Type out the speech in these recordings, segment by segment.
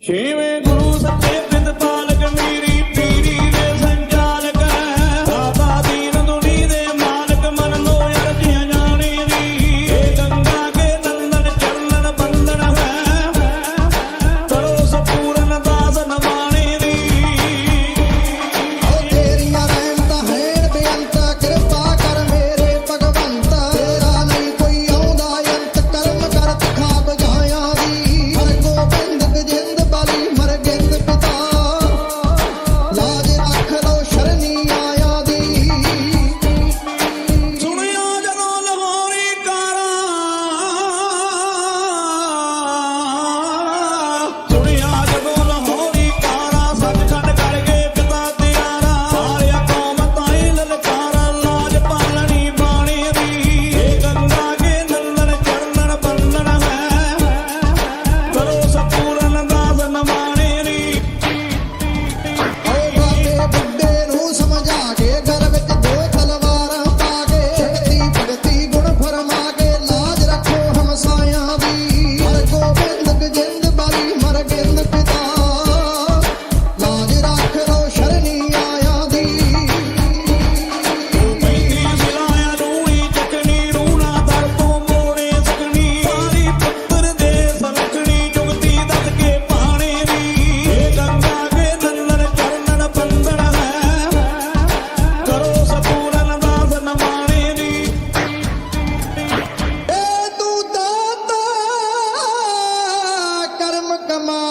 She me gusta que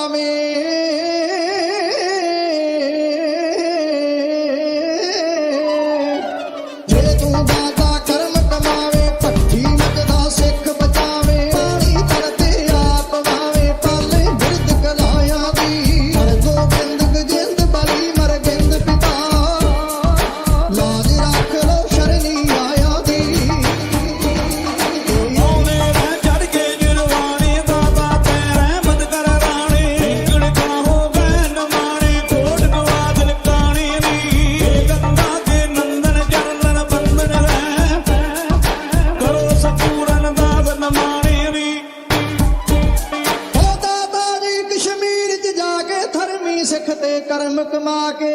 Swami. ਸਿੱਖ ਤੇ ਕਰਮ ਕਮਾ ਕੇ